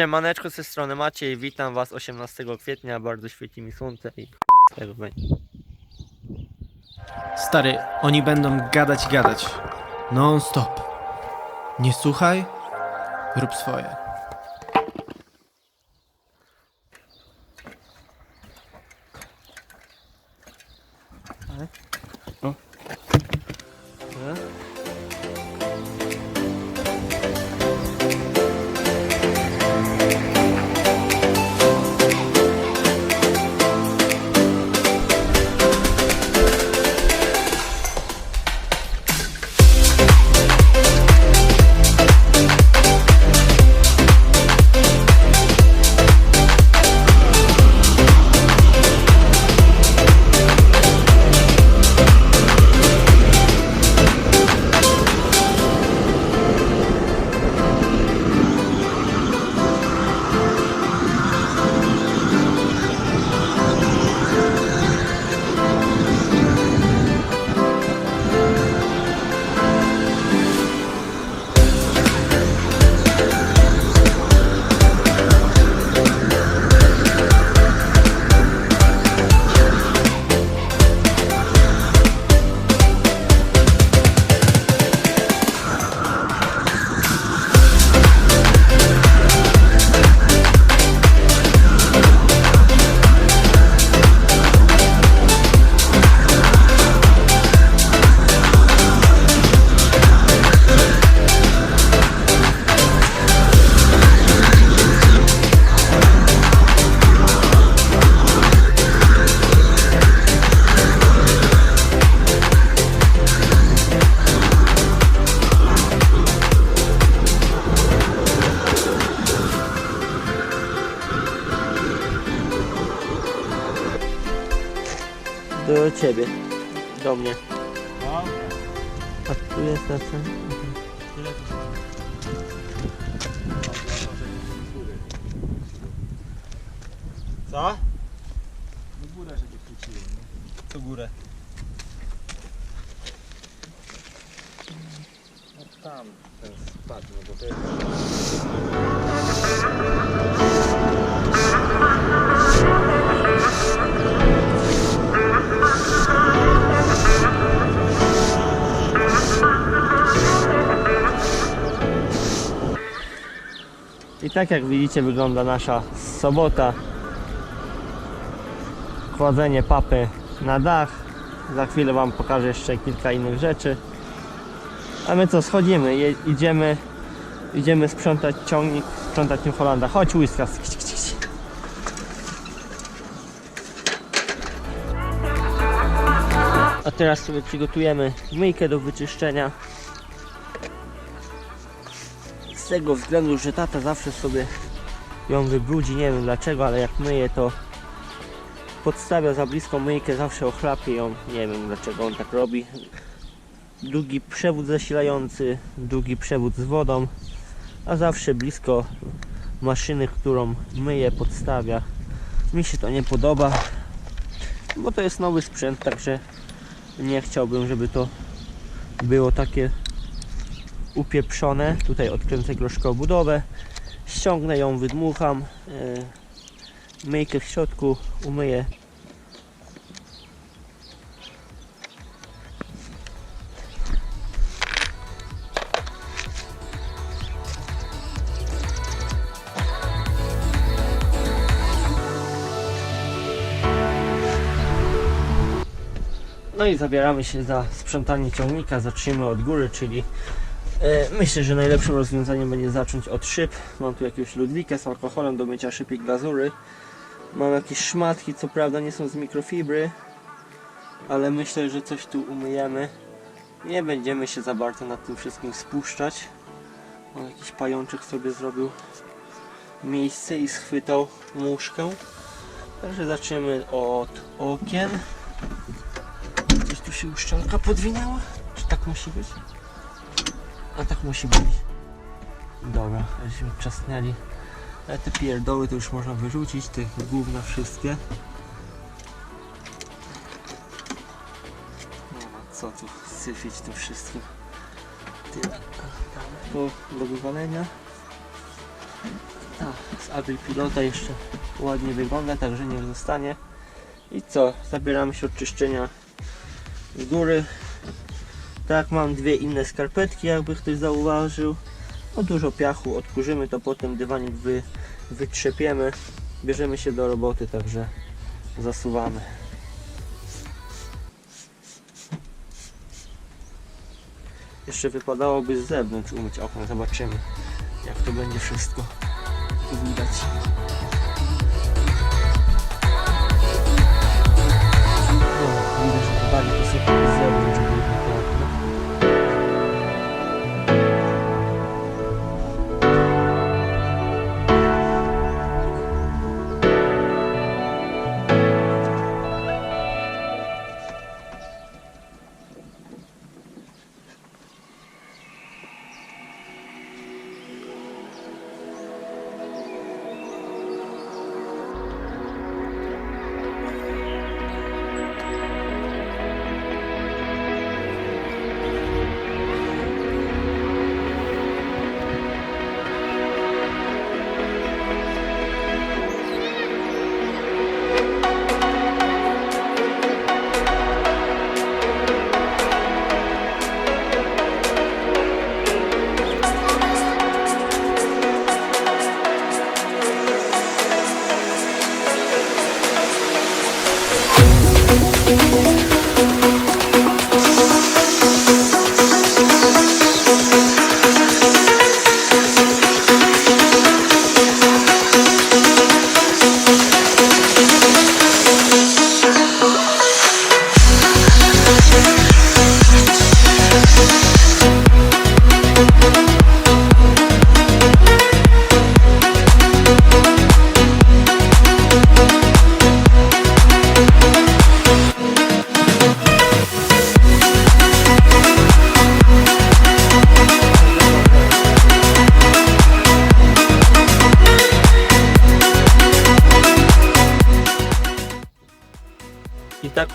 Siemaneczko ze strony Maciej, witam was 18 kwietnia, bardzo świeci mi słońce i z tego będzie. Stary, oni będą gadać i gadać. Non stop. Nie słuchaj, rób swoje. Do ciebie, do mnie. A tu jest na co? Co? No górę sobie chwyciłem. Co górę? No tam ten spadł, no bo to jest... I tak jak widzicie wygląda nasza sobota. Kładzenie papy na dach. Za chwilę wam pokażę jeszcze kilka innych rzeczy. A my co, schodzimy, je, idziemy, idziemy sprzątać ciągnik, sprzątać New Hollanda. Chodź kć. A teraz sobie przygotujemy myjkę do wyczyszczenia. Tego względu, że tata zawsze sobie ją wybrudzi, nie wiem dlaczego, ale jak myje to podstawia za blisko myjkę, zawsze ochlapie ją, nie wiem dlaczego on tak robi. Długi przewód zasilający, długi przewód z wodą, a zawsze blisko maszyny, którą myje, podstawia. Mi się to nie podoba, bo to jest nowy sprzęt, także nie chciałbym, żeby to było takie upieprzone. Tutaj odkręcę troszkę obudowę. Ściągnę ją, wydmucham. Yy, myjkę w środku, umyję. No i zabieramy się za sprzątanie ciągnika. Zacznijmy od góry, czyli E, Myślę, że najlepszym rozwiązaniem będzie zacząć od szyb. Mam tu jakiegoś ludwikę z alkoholem do mycia szyb i glazury. Mam jakieś szmatki, co prawda nie są z mikrofibry, ale myślę, że coś tu umyjemy. Nie będziemy się za bardzo nad tym wszystkim spuszczać. On jakiś pajączek sobie zrobił miejsce i schwytał muszkę. Także zaczniemy od okien. Coś tu się uszczanka podwinęła? Czy tak musi być? A tak musi być. Dobra, żeśmy czasnęli. Ale te pierdoły to już można wyrzucić, te gówna wszystkie. Nie ma co tu syfić tym wszystkim. Tyle. Do wywalenia. Tak. z Apple Pilota jeszcze ładnie wygląda, także niech zostanie. I co? Zabieramy się od czyszczenia z góry. Tak, mam dwie inne skarpetki, jakby ktoś zauważył. No dużo piachu, odkurzymy to potem, dywanik wy, wytrzepiemy. Bierzemy się do roboty, także zasuwamy. Jeszcze wypadałoby z zewnątrz umyć okno, zobaczymy jak to będzie wszystko widać.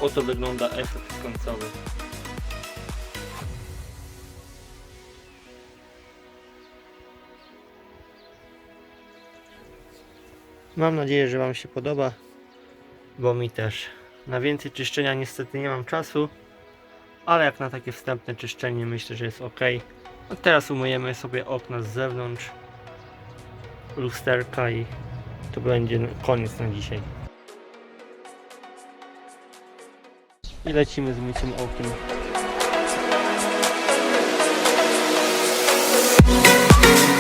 Tak oto wygląda efekt końcowy. Mam nadzieję, że Wam się podoba, bo mi też. Na więcej czyszczenia niestety nie mam czasu, ale jak na takie wstępne czyszczenie myślę, że jest ok. A teraz umyjemy sobie okna z zewnątrz, lusterka i to będzie koniec na dzisiaj. I lecimy z myciem okien. O,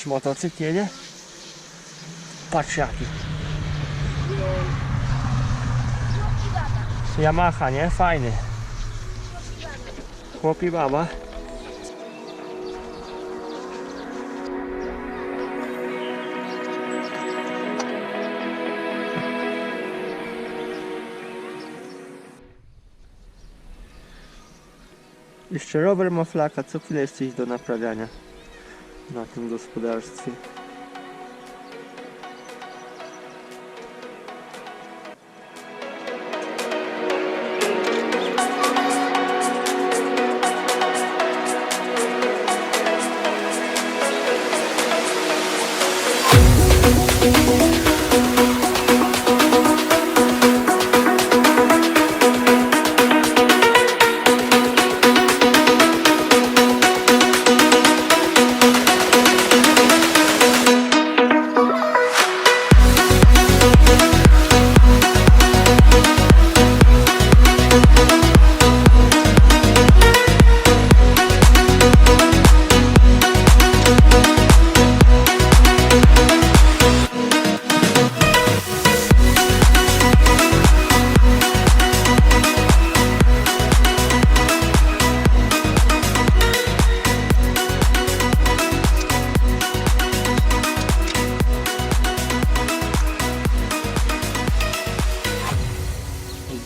jakiś motocykl jedzie? Patrz jaki. Yamaha, nie? Fajny. Chłopi baba. Jeszcze rower ma flaka, co chwilę jest coś do naprawiania na tym gospodarstwie.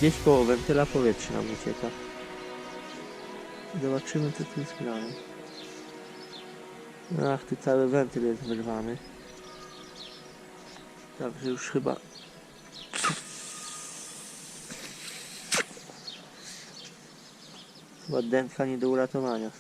Gdzieś koło wentyla powietrze nam ucieka. Zobaczymy co tu jest grane. Ach, tu cały wentyl jest wyrwany. Także już chyba... Chyba dętka nie do uratowania.